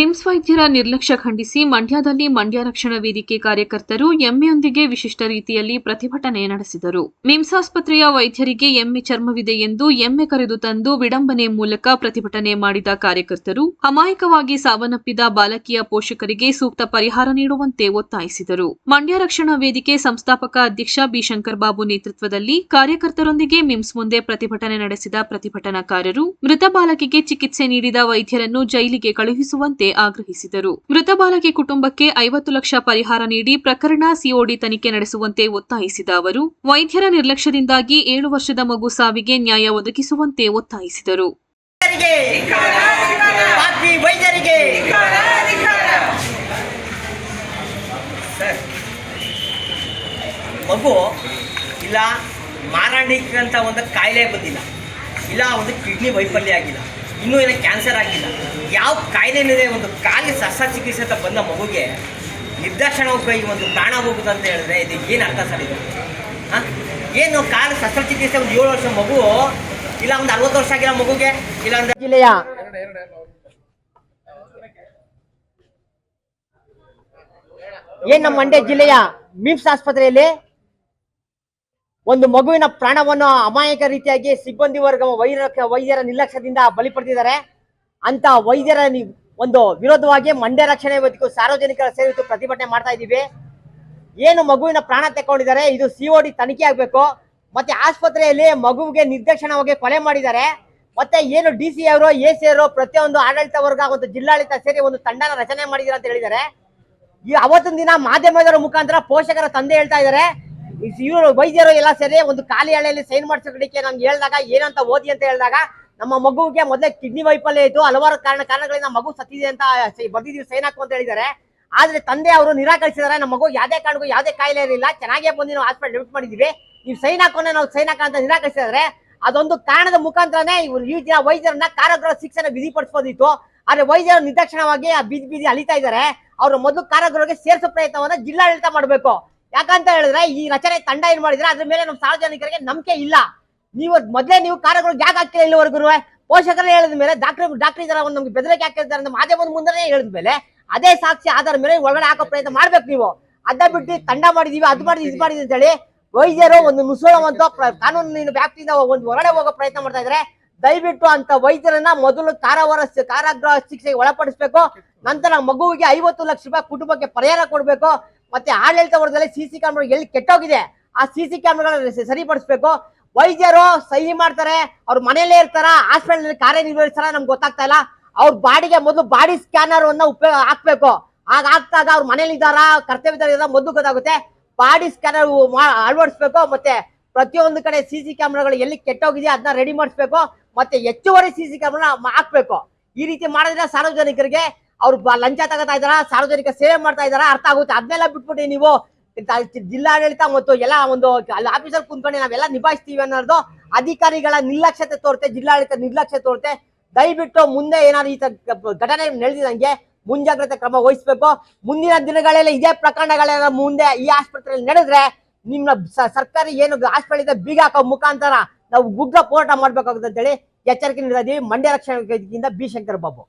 ಮಿಮ್ಸ್ ವೈದ್ಯರ ನಿರ್ಲಕ್ಷ್ಯ ಖಂಡಿಸಿ ಮಂಡ್ಯದಲ್ಲಿ ಮಂಡ್ಯ ರಕ್ಷಣಾ ವೇದಿಕೆ ಕಾರ್ಯಕರ್ತರು ಎಮ್ಮೆಯೊಂದಿಗೆ ವಿಶಿಷ್ಟ ರೀತಿಯಲ್ಲಿ ಪ್ರತಿಭಟನೆ ನಡೆಸಿದರು. ನಿಮ್ಸ್ ಆಸ್ಪತ್ರೆಯ ವೈದ್ಯರಿಗೆ ಎಮ್ಮೆ ಚರ್ಮವಿದೆ ಎಂದು ಎಮ್ಮೆ ಕರೆದು ತಂದು ವಿಡಂಬನೆ ಮೂಲಕ ಪ್ರತಿಭಟನೆ ಮಾಡಿದ ಕಾರ್ಯಕರ್ತರು ಅಮಾಯಕವಾಗಿ ಸಾವನ್ನಪ್ಪಿದ ಬಾಲಕಿಯ ಪೋಷಕರಿಗೆ ಸೂಕ್ತ ಪರಿಹಾರ ನೀಡುವಂತೆ ಒತ್ತಾಯಿಸಿದರು. ಮಂಡ್ಯ ರಕ್ಷಣಾ ವೇದಿಕೆ ಸಂಸ್ಥಾಪಕ ಅಧ್ಯಕ್ಷ ಬಿ ಶಂಕರ್ ಬಾಬು ನೇತೃತ್ವದಲ್ಲಿ ಕಾರ್ಯಕರ್ತರೊಂದಿಗೆ ಮಿಮ್ಸ್ ಮುಂದೆ ಪ್ರತಿಭಟನೆ ನಡೆಸಿದ ಪ್ರತಿಭಟನಾಕಾರರು ಮೃತ ಬಾಲಕಿಗೆ ಚಿಕಿತ್ಸೆ ನೀಡಿದ ವೈದ್ಯರನ್ನು ಜೈಲಿಗೆ ಕಳುಹಿಸುವಂತೆ ಆಗ್ರಹಿಸಿದರು. ಮೃತ ಬಾಲಕಿ ಕುಟುಂಬಕ್ಕೆ ಐವತ್ತು ಲಕ್ಷ ಪರಿಹಾರ ನೀಡಿ ಪ್ರಕರಣ ಸಿಒಡಿ ತನಿಖೆ ನಡೆಸುವಂತೆ ಒತ್ತಾಯಿಸಿದ ಅವರು, ವೈದ್ಯರ ನಿರ್ಲಕ್ಷ್ಯದಿಂದಾಗಿ ಏಳು ವರ್ಷದ ಮಗು ಸಾವಿಗೆ ನ್ಯಾಯ ಒದಗಿಸುವಂತೆ ಒತ್ತಾಯಿಸಿದರು. ಮಗು ಇಲ್ಲ ಮಾರಾಣಿಕ ಒಂದು ಕಾಯಿಲೆ ಬಂದಿಲ್ಲ. ಇಲ್ಲ, ಒಂದು ಕಿಡ್ನಿ ವೈಫಲ್ಯ ಆಗಿಲ್ಲ. ಇನ್ನೂ ಏನೋ ಕ್ಯಾನ್ಸರ್ ಆಗಿಲ್ಲ. ಯಾವ ಕಾಯಿಲೆನಿದೆ ಒಂದು ಕಾಲಿಗೆ ಚಿಕಿತ್ಸೆ ಅಂತ ಬಂದ ಮಗುಗೆ ನಿರ್ದಾಕ್ಷಿಣ್ಯವಾಗಿ ಒಂದು ಪ್ರಾಣ ಹೋಗುದು ಅಂತ ಹೇಳಿದ್ರೆ ಇದು ಏನು ಅರ್ಥ ಸರ್ ಇದು? ಹಾಂ? ಏನು ಕಾಲು ಶಸ್ತ್ರಚಿಕಿತ್ಸೆ ಒಂದು ಏಳು ವರ್ಷ ಮಗು, ಇಲ್ಲ ಒಂದು ಅರವತ್ತು ವರ್ಷ ಆಗಿರೋ ಮಗುಗೆ, ಇಲ್ಲ ಅಂದ್ರೆ ಜಿಲ್ಲೆಯ ಏನ್ ನಮ್ಮ ಮಂಡ್ಯ ಜಿಲ್ಲೆಯ ಮಿಮ್ಸ್ ಆಸ್ಪತ್ರೆಯಲ್ಲಿ ಒಂದು ಮಗುವಿನ ಪ್ರಾಣವನ್ನು ಅಮಾಯಕ ರೀತಿಯಾಗಿ ಸಿಬ್ಬಂದಿ ವರ್ಗ ವೈದ್ಯರ ವೈದ್ಯರ ನಿರ್ಲಕ್ಷ್ಯದಿಂದ ಬಲಿ ಪಡೆದಿದ್ದಾರೆ ಅಂತ ವೈದ್ಯರ ಒಂದು ವಿರೋಧವಾಗಿ ಮಂಡ್ಯ ರಕ್ಷಣೆ ಬದುಕು ಸಾರ್ವಜನಿಕರ ಸೇರಿತು ಪ್ರತಿಭಟನೆ ಮಾಡ್ತಾ ಇದ್ದೀವಿ. ಏನು ಮಗುವಿನ ಪ್ರಾಣ ತೆಕ್ಕೊಂಡಿದ್ದಾರೆ, ಇದು ಸಿಒಡಿ ತನಿಖೆ ಆಗ್ಬೇಕು. ಮತ್ತೆ ಆಸ್ಪತ್ರೆಯಲ್ಲಿ ಮಗುವಿಗೆ ನಿರ್ದಕ್ಷಿಣವಾಗಿ ಕೊಲೆ ಮಾಡಿದ್ದಾರೆ. ಮತ್ತೆ ಏನು ಡಿ ಸಿ ಅವರು ಎ ಸಿ ಅವರು, ಪ್ರತಿಯೊಂದು ಆಡಳಿತ ವರ್ಗ ಒಂದು ಜಿಲ್ಲಾಡಳಿತ ಸೇರಿ ಒಂದು ತಂಡನ ರಚನೆ ಮಾಡಿದ್ದಾರೆ ಅಂತ ಹೇಳಿದ್ದಾರೆ. ಈ ಅವತ್ತಿನ ದಿನ ಮಾಧ್ಯಮದವರ ಮುಖಾಂತರ ಪೋಷಕರ ತಂದೆ ಹೇಳ್ತಾ ಇದ್ದಾರೆ. ಇವರು ವೈದ್ಯರು ಎಲ್ಲ ಸೇರಿ ಒಂದು ಖಾಲಿ ಹಳೆಯಲ್ಲಿ ಸೈನ್ ಮಾಡಿಸೋದಕ್ಕೆ ನಮ್ಗೆ ಹೇಳಿದಾಗ, ಏನಂತ ಓದಿ ಅಂತ ಹೇಳಿದಾಗ, ನಮ್ಮ ಮಗುವಿಗೆ ಮೊದಲೇ ಕಿಡ್ನಿ ವೈಫಲ್ಯ ಇತ್ತು ಹಲವಾರು ಕಾರಣ ಕಾರಣಗಳಿಂದ ಮಗು ಸತ್ತಿದೆ ಅಂತ ಬಂದಿದ್ದೀವಿ ಸೈನ್ ಹಾಕು ಅಂತ ಹೇಳಿದ್ದಾರೆ. ಆದ್ರೆ ತಂದೆ ಅವರು ನಿರಾಕರಿಸಿದ್ದಾರೆ ನಮ್ಮ ಮಗು ಯಾವುದೇ ಕಾರಣಕ್ಕೂ ಯಾವುದೇ ಕಾಯಿಲೆ ಇರಲಿಲ್ಲ, ಚೆನ್ನಾಗೇ ಬಂದು ನಾವು ಹಾಸ್ಪಿಟಲ್ ಅಡ್ಮಿಟ್ ಮಾಡಿದ್ದೀವಿ ನೀವು ಸೈನ್ ಹಾಕೊಂಡೆ ನಾವು ಸೈನ್ ಹಾಕ ಅಂತ ನಿರಾಕರಿಸಿದ್ರೆ. ಅದೊಂದು ಕಾರಣದ ಮುಖಾಂತರನೇ ಇವರು ಈ ದಿನ ವೈದ್ಯರನ್ನ ಕಾರಾಗೃಹ ಶಿಕ್ಷಣ ವಿಧಿಪಡಿಸ್ಬೋದಿತ್ತು. ಆದ್ರೆ ವೈದ್ಯರು ನಿರ್ದಕ್ಷಣವಾಗಿ ಆ ಬೀದಿ ಬೀದಿ ಅಲಿತಾ ಇದ್ದಾರೆ. ಅವ್ರ ಮೊದಲು ಕಾರಾಗೃಹಕ್ಕೆ ಸೇರಿಸೋ ಪ್ರಯತ್ನವನ್ನ ಜಿಲ್ಲಾಡಳಿತ ಮಾಡಬೇಕು. ಯಾಕಂತ ಹೇಳಿದ್ರೆ ಈ ರಚನೆ ತಂಡ ಏನ್ ಮಾಡಿದ್ರೆ ಅದ್ರ ಮೇಲೆ ನಮ್ಮ ಸಾರ್ವಜನಿಕರಿಗೆ ನಂಬಿಕೆ ಇಲ್ಲ. ನೀವು ಮೊದಲೇ ನೀವು ಕಾರ್ಯಗಳು ಯಾಕೆ ಹಾಕಿಲ್ಲ ಇಲ್ಲಿವರೆಗೂ ಪೋಷಕರೇ ಹೇಳಿದ ಮೇಲೆ ಡಾಕ್ಟರ್ ಡಾಕ್ಟರ್ ಇದರ, ಒಂದು ನಮ್ಗೆ ಬೆದರಿಕೆ ಹಾಕಿರ್ತಾರೆ ಅಂತ ಮಾಧ್ಯಮದ ಮುಂದೆ ಹೇಳಿದ ಮೇಲೆ ಅದೇ ಸಾಕ್ಷಿ ಆಧಾರ ಮೇಲೆ ಒಳಗಡೆ ಹಾಕೋ ಪ್ರಯತ್ನ ಮಾಡ್ಬೇಕು ನೀವು. ಅದ ಬಿಟ್ಟು ತಂಡ ಮಾಡಿದೀವಿ, ಅದು ಮಾಡಿದ್ವಿ, ಇದು ಮಾಡಿದ್ವಿ ಅಂತ ಹೇಳಿ ವೈದ್ಯರು ಒಂದು ನುಸುಳುವಂತ ಕಾನೂನಿನ ವ್ಯಾಪ್ತಿಯಿಂದ ಒಂದು ಹೊರಗಡೆ ಹೋಗೋ ಪ್ರಯತ್ನ ಮಾಡ್ತಾ ಇದ್ರೆ ದಯವಿಟ್ಟು ಅಂತ ವೈದ್ಯರನ್ನ ಮೊದಲು ಕಾರವಾರ ಕಾರಾಗೃಹ ಶಿಕ್ಷೆಗೆ ಒಳಪಡಿಸ್ಬೇಕು. ನಂತರ ಮಗುವಿಗೆ ಐವತ್ತು ಲಕ್ಷ ರೂಪಾಯಿ ಕುಟುಂಬಕ್ಕೆ ಪರಿಹಾರ ಕೊಡಬೇಕು. ಮತ್ತೆ ಆಡಳಿತ ವರ್ಗದಲ್ಲಿ ಸಿ ಸಿ ಕ್ಯಾಮ್ರಾ ಎಲ್ಲಿ ಕೆಟ್ಟೋಗಿದೆ? ಆ ಸಿ ಸಿ ಕ್ಯಾಮ್ರಾಗಳನ್ನ ಸರಿಪಡಿಸ್ಬೇಕು. ವೈದ್ಯರು ಸಹಿ ಮಾಡ್ತಾರೆ, ಅವ್ರ ಮನೆಯಲ್ಲೇ ಇರ್ತಾರ ಹಾಸ್ಪಿಟಲ್ ಕಾರ್ಯನಿರ್ವಹಿಸ್ತಾರ ನಮ್ಗೆ ಗೊತ್ತಾಗ್ತಾ ಇಲ್ಲ. ಅವ್ರ ಬಾಡಿಗೆ ಮೊದಲು ಬಾಡಿ ಸ್ಕ್ಯಾನರ್ ಅನ್ನ ಉಪಯೋಗ ಹಾಕ್ಬೇಕು. ಆಗ ಹಾಕ್ದಾಗ ಅವ್ರ ಮನೇಲಿ ಇದಾರ ಕರ್ತವ್ಯದಲ್ಲಿ ಮೊದಲು ಗೊತ್ತಾಗುತ್ತೆ. ಬಾಡಿ ಸ್ಕ್ಯಾನರ್ ಅಳವಡಿಸ್ಬೇಕು. ಮತ್ತೆ ಪ್ರತಿಯೊಂದು ಕಡೆ ಸಿ ಸಿ ಕ್ಯಾಮ್ರಾಗಳು ಎಲ್ಲಿ ಕೆಟ್ಟೋಗಿದೆಯಾ ಅದನ್ನ ರೆಡಿ ಮಾಡಿಸ್ಬೇಕು. ಮತ್ತೆ ಹೆಚ್ಚುವರಿ ಸಿ ಸಿ ಕ್ಯಾಮ್ರಾ ಹಾಕ್ಬೇಕು. ಈ ರೀತಿ ಮಾಡಿದ್ರೆ ಸಾರ್ವಜನಿಕರಿಗೆ ಅವ್ರು ಲಂಚ ತಗೋತಾ ಇದಾರ ಸಾರ್ವಜನಿಕ ಸೇವೆ ಮಾಡ್ತಾ ಇದಾರ ಅರ್ಥ ಆಗುತ್ತೆ. ಅದನ್ನೆಲ್ಲ ಬಿಟ್ಬಿಟ್ಟು ನೀವು. ಜಿಲ್ಲಾಡಳಿತ ಮತ್ತು ಎಲ್ಲ ಒಂದು ಅಲ್ಲಿ ಆಫೀಸಲ್ಲಿ ಕುಂತ್ಕೊಂಡು ನಾವೆಲ್ಲ ನಿಭಾಯಿಸ್ತೀವಿ ಅನ್ನೋದು ಅಧಿಕಾರಿಗಳ ನಿರ್ಲಕ್ಷ್ಯತೆ ತೋರುತ್ತೆ ಜಿಲ್ಲಾಡಳಿತ ನಿರ್ಲಕ್ಷ್ಯ ತೋರುತ್ತೆ ದಯವಿಟ್ಟು ಮುಂದೆ ಏನಾದ್ರು ಈ ಘಟನೆ ನಡೆದಿದಂಗೆ ಮುಂಜಾಗ್ರತೆ ಕ್ರಮ ವಹಿಸ್ಬೇಕು. ಮುಂದಿನ ದಿನಗಳಲ್ಲಿ ಇದೇ ಪ್ರಕರಣಗಳೆಲ್ಲ ಮುಂದೆ ಈ ಆಸ್ಪತ್ರೆಯಲ್ಲಿ ನಡೆದ್ರೆ ನಿಮ್ಮ ಸರ್ಕಾರಿ ಏನು ಇದೆ ಬೀಗ ಹಾಕೋ ಮುಖಾಂತರ ನಾವು ಉಗ್ರ ಹೋರಾಟ ಮಾಡ್ಬೇಕಾಗುತ್ತೆ ಅಂತೇಳಿ ಎಚ್ಚರಿಕೆ ನೀಡಿದ್ವಿ ಮಂಡ್ಯ ರಕ್ಷಣಾ ವೇದಿಕೆಯಿಂದ ಬಿ. ಶಂಕರ್ ಬಾಬು